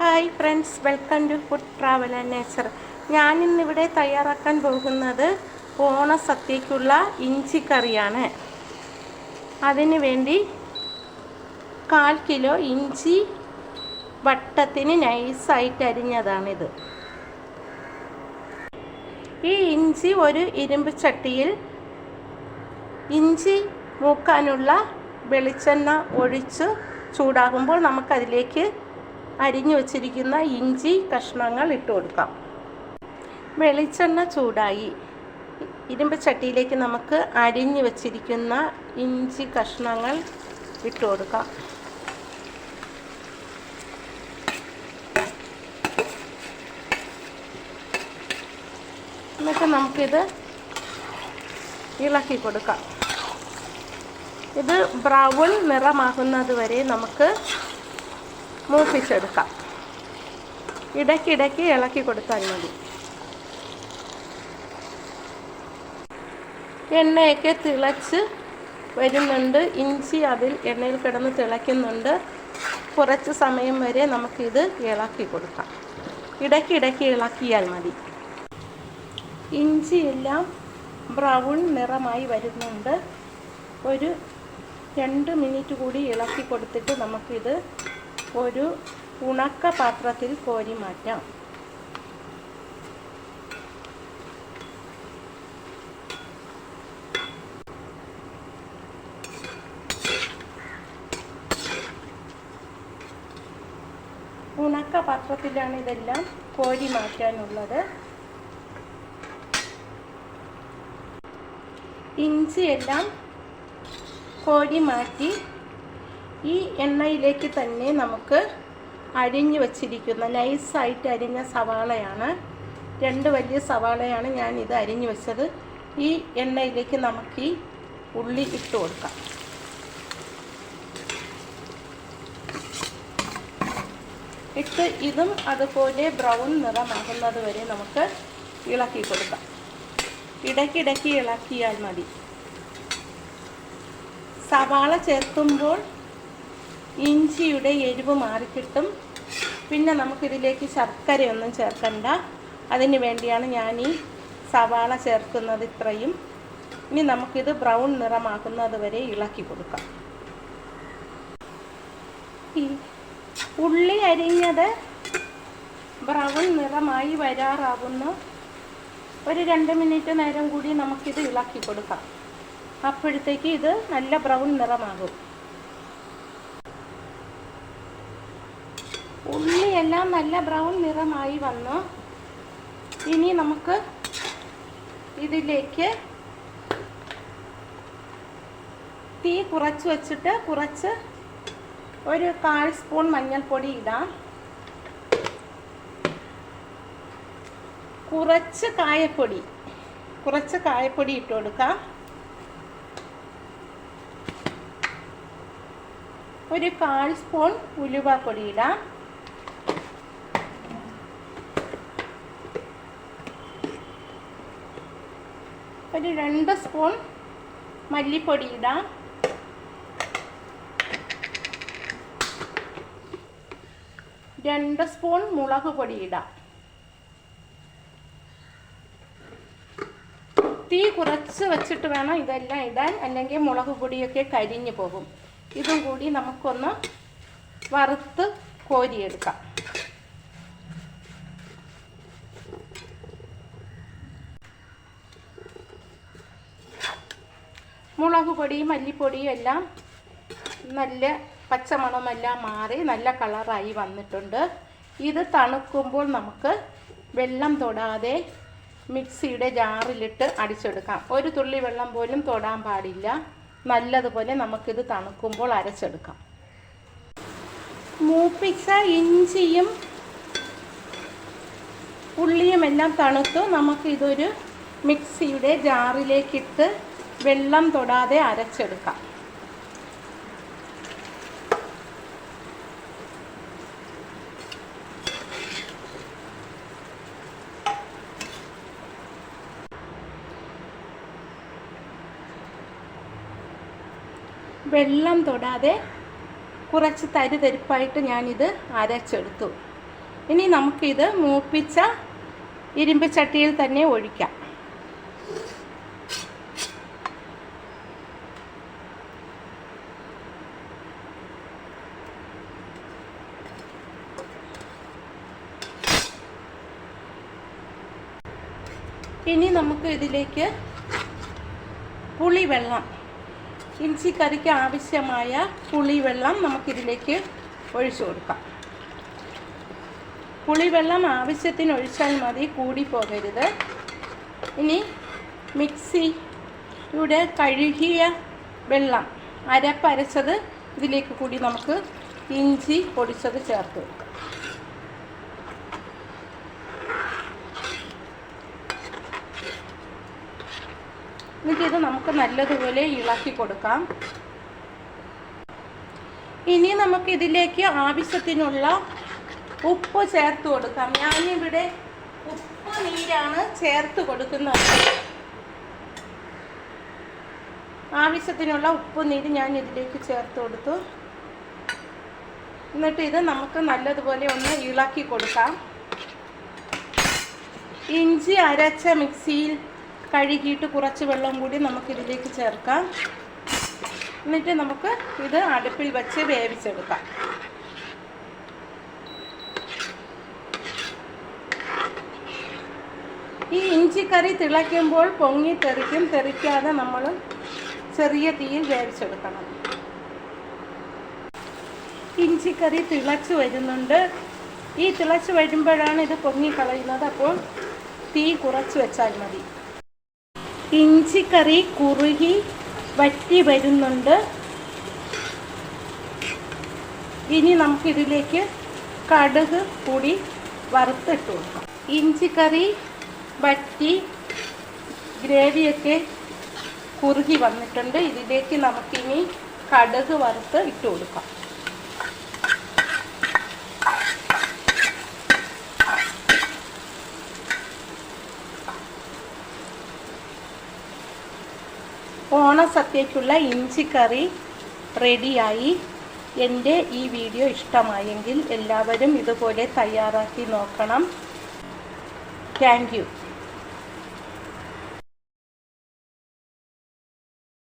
Hi friends welcome to food travel and nature ഞാനിന്നിവിടെ തയ്യാറാക്കാൻ പോകുന്നത് ഓണസദ്യക്കുള്ള ഇഞ്ചി കറിയാണ്. അതിന് വേണ്ടി കാൽ കിലോ ഇഞ്ചി വട്ടത്തിന് നൈസായിട്ട് അരിഞ്ഞതാണിത്. ഈ ഇഞ്ചി ഒരു ഇരുമ്പ് ചട്ടിയിൽ ഇഞ്ചി മൂക്കാനുള്ള വെളിച്ചെണ്ണ ഒഴിച്ച് ചൂടാകുമ്പോൾ നമുക്കതിലേക്ക് അരിഞ്ഞു വച്ചിരിക്കുന്ന ഇഞ്ചി കഷ്ണങ്ങൾ ഇട്ട് കൊടുക്കാം. വെളിച്ചെണ്ണ ചൂടായി. ഇരുമ്പ് ചട്ടിയിലേക്ക് നമുക്ക് അരിഞ്ഞു വച്ചിരിക്കുന്ന ഇഞ്ചി കഷ്ണങ്ങൾ ഇട്ട് കൊടുക്കാം. എന്നിട്ട് നമുക്കിത് ഇളക്കി കൊടുക്കാം. ഇത് ബ്രൗൺ നിറമാകുന്നത് വരെ നമുക്ക് മൂപ്പിച്ചെടുക്കാം. ഇടയ്ക്കിടയ്ക്ക് ഇളക്കി കൊടുത്താൽ മതി. എണ്ണയൊക്കെ തിളച്ച് വരുന്നുണ്ട്. ഇഞ്ചി അതിൽ എണ്ണയിൽ കിടന്ന് തിളയ്ക്കുന്നുണ്ട്. കുറച്ച് സമയം വരെ നമുക്കിത് ഇളക്കി കൊടുക്കാം. ഇടയ്ക്കിടയ്ക്ക് ഇളക്കിയാൽ മതി. ഇഞ്ചിയെല്ലാം ബ്രൗൺ നിറമായി വരുന്നുണ്ട്. ഒരു രണ്ട് മിനിറ്റ് കൂടി ഇളക്കി കൊടുത്തിട്ട് നമുക്കിത് ഒരു ഉണക്ക പാത്രത്തിൽ കോരി മാറ്റാം. ഉണക്ക പാത്രത്തിലാണ് ഇതെല്ലാം കോരി മാറ്റാനുള്ളത്. ഇഞ്ചിയെല്ലാം കോരി മാറ്റി ഈ എണ്ണയിലേക്ക് തന്നെ നമുക്ക് അരിഞ്ഞു വച്ചിരിക്കുന്ന നൈസായിട്ട് അരിഞ്ഞ സവാളയാണ്. രണ്ട് വലിയ സവാളയാണ് ഞാൻ ഇത് അരിഞ്ഞു വെച്ചത്. ഈ എണ്ണയിലേക്ക് നമുക്ക് ഈ ഉള്ളി ഇട്ട് കൊടുക്കാം. ഇട്ട് ഇതും അതുപോലെ ബ്രൗൺ നിറമാകുന്നത് വരെ നമുക്ക് ഇളക്കി കൊടുക്കാം. ഇടയ്ക്കിടയ്ക്ക് ഇളക്കിയാൽ മതി. സവാള ചേർക്കുമ്പോൾ ഇഞ്ചിയുടെ എരിവ് മാറിക്കിട്ടും. പിന്നെ നമുക്കിതിലേക്ക് ശർക്കരയൊന്നും ചേർക്കണ്ട. അതിന് വേണ്ടിയാണ് ഞാൻ ഈ സവാള ചേർക്കുന്നത് ഇത്രയും. ഇനി നമുക്കിത് ബ്രൗൺ നിറമാക്കുന്നത് വരെ ഇളക്കി കൊടുക്കാം. ഈ ഉള്ളി അരിഞ്ഞത് ബ്രൗൺ നിറമായി വരാറാകുന്നു ഒരു രണ്ട് മിനിറ്റ് നേരം കൂടി നമുക്കിത് ഇളക്കി കൊടുക്കാം. അപ്പോഴത്തേക്ക് ഇത് നല്ല ബ്രൗൺ നിറമാകും. ഉള്ളിയെല്ലാം നല്ല ബ്രൗൺ നിറമായി വന്നു. ഇനി നമുക്ക് ഇതിലേക്ക് തീ കുറച്ച് വെച്ചിട്ട് കുറച്ച് ഒരു കാൽ സ്പൂൺ മഞ്ഞൾപ്പൊടി ഇടാം. കുറച്ച് കായപ്പൊടി കുറച്ച് കായപ്പൊടി ഇട്ട് കൊടുക്കാം. ഒരു കാൽ സ്പൂൺ ഉലുവപ്പൊടി ഇടാം. ഒരു രണ്ട് സ്പൂൺ മല്ലിപ്പൊടി ഇടാം. രണ്ട് സ്പൂൺ മുളക് പൊടി ഇടാം. തീ കുറച്ച് വെച്ചിട്ട് വേണം ഇതെല്ലാം ഇടാൻ. അല്ലെങ്കിൽ മുളക് പൊടിയൊക്കെ കരിഞ്ഞു പോകും. ഇതും കൂടി നമുക്കൊന്ന് വറുത്ത് കോരിയെടുക്കാം. മുളക് പൊടിയും മല്ലിപ്പൊടിയും എല്ലാം നല്ല പച്ചമണമെല്ലാം മാറി നല്ല കളറായി വന്നിട്ടുണ്ട്. ഇത് തണുക്കുമ്പോൾ നമുക്ക് വെള്ളം തൊടാതെ മിക്സിയുടെ ജാറിലിട്ട് അടിച്ചെടുക്കാം. ഒരു തുള്ളി വെള്ളം പോലും തൊടാൻ പാടില്ല. നല്ലതുപോലെ നമുക്കിത് തണുക്കുമ്പോൾ അരച്ചെടുക്കാം. മൂപ്പിച്ച ഇഞ്ചിയും ഉള്ളിയുമെല്ലാം തണുത്തു. നമുക്കിതൊരു മിക്സിയുടെ ജാറിലേക്കിട്ട് വെള്ളം തൊടാതെ അരച്ചെടുക്കാം. വെള്ളം തൊടാതെ കുറച്ച് തരിതരിപ്പായിട്ട് ഞാനിത് അരച്ചെടുത്തു. ഇനി നമുക്കിത് മൂപ്പിച്ച ഇരുമ്പ് ചട്ടിയിൽ തന്നെ ഒഴിക്കാം. ഇനി നമുക്ക് ഇതിലേക്ക് പുളിവെള്ളം ഇഞ്ചി കറിക്ക് ആവശ്യമായ പുളിവെള്ളം നമുക്കിതിലേക്ക് ഒഴിച്ചു കൊടുക്കാം. പുളിവെള്ളം ആവശ്യത്തിന് ഒഴിച്ചാൽ മതി കൂടി പോകരുത്. ഇനി മിക്സിയുടെ കഴുകിയ വെള്ളം അരപ്പരച്ചത് ഇതിലേക്ക് കൂടി നമുക്ക് ഇഞ്ചി പൊടിച്ചത് ചേർത്ത് കൊടുക്കാം. എന്നിട്ട് ഇത് നമുക്ക് നല്ലതുപോലെ ഇളക്കി കൊടുക്കാം. ഇനി നമുക്ക് ഇതിലേക്ക് ആവശ്യത്തിനുള്ള ഉപ്പ് ചേർത്ത് കൊടുക്കാം. ഞാനിവിടെ ഉപ്പ് നീരാണ് ചേർത്ത് കൊടുക്കുന്നത്. ആവശ്യത്തിനുള്ള ഉപ്പ് നീര് ഞാൻ ഇതിലേക്ക് ചേർത്ത് കൊടുത്തു. എന്നിട്ട് ഇത് നമുക്ക് നല്ലതുപോലെ ഒന്ന് ഇളക്കി കൊടുക്കാം. ഇഞ്ചി അരച്ച മിക്സിയിൽ കഴുകിയിട്ട് കുറച്ച് വെള്ളം കൂടി നമുക്കിതിലേക്ക് ചേർക്കാം. എന്നിട്ട് നമുക്ക് ഇത് അടുപ്പിൽ വെച്ച് വേവിച്ചെടുക്കാം. ഈ ഇഞ്ചിക്കറി തിളയ്ക്കുമ്പോൾ പൊങ്ങി തെറിക്കും തെറിക്കാതെ നമ്മൾ ചെറിയ തീയിൽ വേവിച്ചെടുക്കണം. ഇഞ്ചിക്കറി തിളച്ച് വരുന്നുണ്ട്. ഈ തിളച്ച് വരുമ്പോഴാണ് ഇത് പൊങ്ങിക്കളയുന്നത് അപ്പോൾ തീ കുറച്ച് വെച്ചാൽ മതി. ഇഞ്ചിക്കറി കുറുകി വറ്റി വരുന്നുണ്ട്. ഇനി നമുക്കിതിലേക്ക് കടുക് കൂടി വറുത്തിട്ട് കൊടുക്കാം. ഇഞ്ചിക്കറി വറ്റി ഗ്രേവിയൊക്കെ കുറുകി വന്നിട്ടുണ്ട്. ഇതിലേക്ക് നമുക്കിനി കടുക് വറുത്ത് ഇട്ട് കൊടുക്കാം. ഓണസദ്യക്കുള്ള ഇഞ്ചിക്കറി റെഡിയായി. എന്റെ ഈ വീഡിയോ ഇഷ്ടമായെങ്കിൽ എല്ലാവരും ഇതുപോലെ തയ്യാറാക്കി നോക്കണം. താങ്ക്